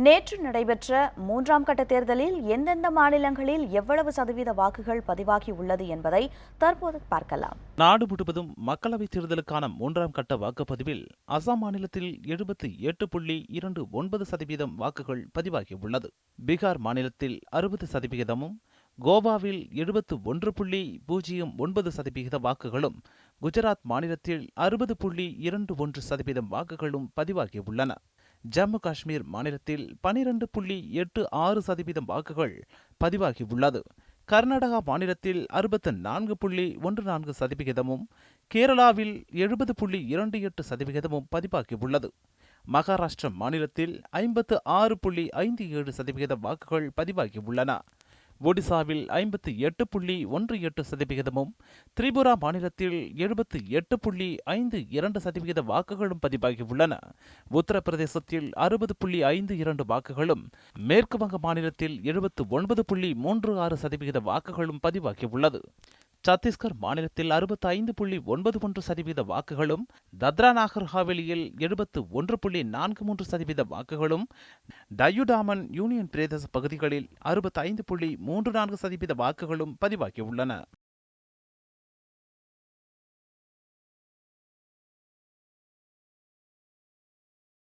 நேற்று நடைபெற்ற மூன்றாம் கட்ட தேர்தலில் எந்தெந்த மாநிலங்களில் எவ்வளவு சதவீத வாக்குகள் பதிவாகி உள்ளது என்பதை தற்போது பார்க்கலாம். நாடு முழுவதும் மக்களவைத் தேர்தலுக்கான மூன்றாம் கட்ட வாக்குப்பதிவில் அசாம் மாநிலத்தில் எழுபத்தி எட்டு புள்ளி இரண்டு ஒன்பது சதவீதம் வாக்குகள் பதிவாகியுள்ளது. பீகார் மாநிலத்தில் அறுபது சதவிகிதமும் கோவாவில் எழுபத்து ஒன்று புள்ளி பூஜ்ஜியம் ஒன்பது சதவிகித வாக்குகளும் குஜராத் மாநிலத்தில் அறுபது புள்ளி இரண்டு ஒன்று சதவீதம் வாக்குகளும் பதிவாகியுள்ளன. ஜம்மு காஷ்மீர் மாநிலத்தில் பனிரெண்டு புள்ளி எட்டு ஆறு சதவீதம் வாக்குகள் பதிவாகியுள்ளது. கர்நாடகா மாநிலத்தில் அறுபத்து நான்கு புள்ளி ஒன்று நான்கு சதவிகிதமும் கேரளாவில் எழுபது புள்ளி இரண்டு எட்டு சதவிகிதமும் பதிவாகியுள்ளது. மகாராஷ்டிர மாநிலத்தில் ஐம்பத்து ஆறு புள்ளி ஐந்து ஏழு சதவிகித வாக்குகள் பதிவாகியுள்ளன. ஒடிசாவில் ஐம்பத்தி எட்டு புள்ளி ஒன்று எட்டு சதவிகிதமும் திரிபுரா மாநிலத்தில் எழுபத்தி எட்டு புள்ளி ஐந்து இரண்டு சதவிகித வாக்குகளும் பதிவாகியுள்ளன. உத்தரப்பிரதேசத்தில் அறுபது புள்ளி ஐந்து இரண்டு வாக்குகளும் மேற்கு வங்க மாநிலத்தில் எழுபத்து ஒன்பது புள்ளி மூன்று ஆறு சதவிகித வாக்குகளும் பதிவாகியுள்ளது. சத்தீஸ்கர் மாநிலத்தில் அறுபத்தி ஐந்து புள்ளி ஒன்பது ஒன்று சதவீத வாக்குகளும் தத்ரா நாகர் ஹாவேலியில் எழுபத்து ஒன்று புள்ளி நான்கு மூன்று சதவீத வாக்குகளும் டயுடாமன் யூனியன் பிரதேச பகுதிகளில் அறுபத்தி ஐந்து புள்ளி மூன்று நான்கு சதவீத வாக்குகளும் பதிவாகியுள்ளன.